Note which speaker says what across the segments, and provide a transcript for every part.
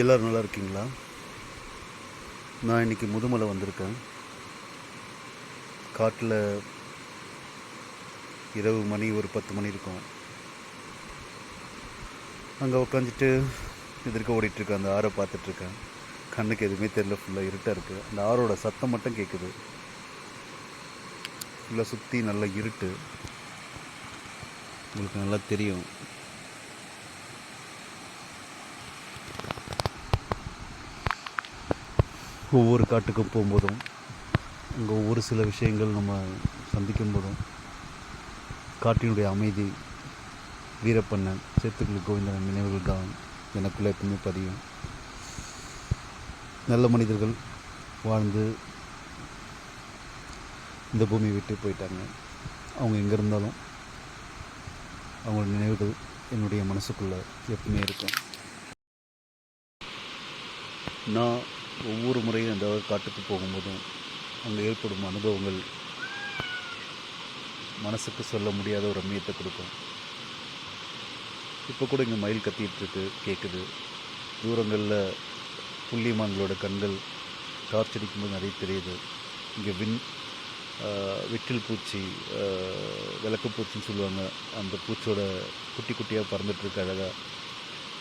Speaker 1: எல்லோரும் நல்லா இருக்கீங்களா? நான் இன்றைக்கி முதுமலை வந்திருக்கேன். காட்டில் இரவு மணி ஒரு பத்து மணி இருக்கும். அங்கே உட்காந்துட்டு எதிர்க்க ஓடிட்டுருக்கேன் அந்த ஆறை பார்த்துட்ருக்கேன் கண்ணுக்கு எதுவுமே தெரியல ஃபுல்லாக இருட்டாக இருக்குது அந்த ஆறோட சத்தம் மட்டும் கேட்குது ஃபுல்லாக சுற்றி நல்லா இருட்டு. உங்களுக்கு நல்லா தெரியும். ஒவ்வொரு காட்டுக்கும் போகும்போதும் அங்கே ஒவ்வொரு சில விஷயங்கள் நம்ம சந்திக்கும் போதும் காட்டினுடைய அமைதி வீரப்பண்ணன் சேத்துக்குள் கோவிந்தன் நினைவுகள் தான் எனக்குள்ளே எப்பவுமே பதியும். நல்ல மனிதர்கள் வாழ்ந்து இந்த பூமியை விட்டு போயிட்டாங்க. அவங்க எங்கே இருந்தாலும் அவங்களோட நினைவுகள் என்னுடைய மனசுக்குள்ளே எப்பவுமே இருக்கும். நான் ஒவ்வொரு முறையும் அந்த காட்டுக்கு போகும்போதும் அங்கே ஏற்படும் அனுபவங்கள் மனசுக்கு சொல்ல முடியாத ஒரு ரம்மியத்தை கொடுக்கும். இப்போ கூட இங்கே மயில் கத்திட்டுருக்கு கேட்குது தூரங்களில் புள்ளிமான்களோட கண்கள் டார்ச் அடிக்கும்போது நிறைய தெரியுது. இங்கே விண் ஆஹ், வெற்றில் பூச்சி விளக்கு பூச்சின்னு சொல்லுவாங்க. அந்த பூச்சியோட குட்டி குட்டியாக பறந்துட்டுருக்கு அழகாக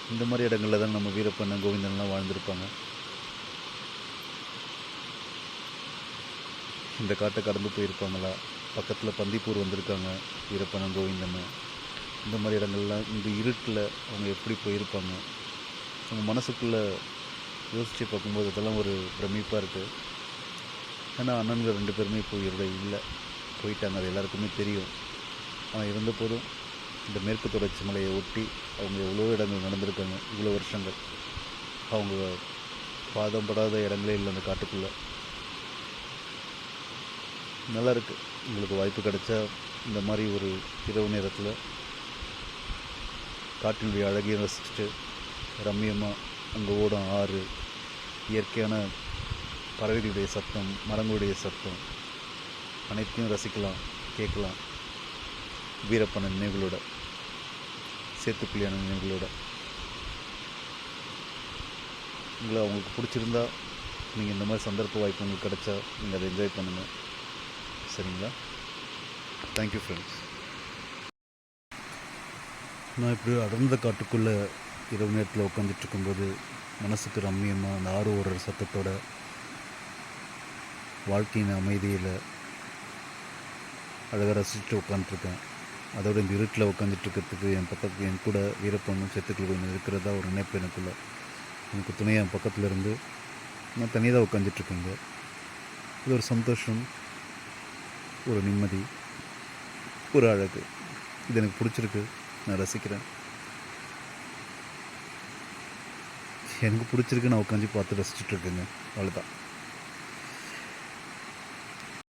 Speaker 1: இந்த மாதிரி இடங்களில் தான் நம்ம வீரப்பண்ண கோவிந்தன்லாம் வாழ்ந்திருப்பாங்க. இந்த காட்டை கடந்து போயிருப்பாங்களா? பக்கத்தில் பந்திப்பூர் வந்திருக்காங்க. ஈரப்பனம் கோவிந்தன் இந்த மாதிரி இடங்கள்லாம் இந்த இருட்டில் அவங்க எப்படி போயிருப்பாங்க? அவங்க மனசுக்குள்ளே யோசித்து பார்க்கும்போது அதெல்லாம் ஒரு பிரமிப்பாக இருக்குது ஏன்னா அண்ணன்கள் ரெண்டு பேருமே இப்போ இவரோட இல்லை. போயிட்டாங்க. அது எல்லாருக்குமே தெரியும். ஆனால் இருந்த போதும் இந்த மேற்கு தொடர்ச்சி மலையை ஒட்டி அவங்க எவ்வளோ இடங்கள் நடந்திருக்காங்க இவ்வளோ வருஷங்கள். அவங்க பாதம் படாத இடங்களே இல்லை அந்த காட்டுக்குள்ளே. நல்லா இருக்கு உங்களுக்கு வாய்ப்பு கிடைச்சா இந்த மாதிரி ஒரு இரவு நேரத்தில் காட்டினுடைய அழகையும் ரசிச்சுட்டு ரம்மியமாக அங்கே ஓடும் ஆறு இயற்கையான பறவைகளுடைய சத்தம் மரங்களுடைய சத்தம் அனைத்தையும் ரசிக்கலாம் கேட்கலாம். வீரப்பன நினைவுகளோட சேத்துக்குழியான நினைவுகளோட. உங்களை அவங்களுக்கு பிடிச்சிருந்தா நீங்கள் இந்த மாதிரி சந்தர்ப்ப வாய்ப்பு உங்களுக்கு கிடச்சா நீங்கள் அதை என்ஜாய் பண்ணுங்கள் சரிங்களா தேங்க்யூ ஃப்ரெண்ட்ஸ் நான் இப்படி அடர்ந்த காட்டுக்குள்ளே இரவு நேரத்தில் உட்காந்துட்டு இருக்கும்போது மனசுக்கு ரம்மியமாக அந்த ஆறு ஓடுற சத்தத்தோட வாழ்க்கையின் அமைதியில் அழகாக ரசிச்சுட்டு உட்காந்துட்ருக்கேன் அதோட இந்த இருட்டில் உட்காந்துட்டு இருக்கிறதுக்கு என் பக்கத்துக்கு என் கூட வீரப்பண்ணும் செத்துக்கள் கொஞ்சம் இருக்கிறதா ஒரு நினைப்பு எனக்குள்ள எனக்கு துணையாக என் பக்கத்தில் இருந்து நான் தனியாக தான் உட்காந்துட்ருக்கேங்க இது ஒரு சந்தோஷம் ஒரு நிம்மதி ஒரு அழகு. இது எனக்கு பிடிச்சிருக்கு. நான் ரசிக்கிறேன். எனக்கு பிடிச்சிருக்கு நான் உட்காந்து பார்த்து ரசிச்சுட்டு இருக்கேங்க. அவ்வளோதான்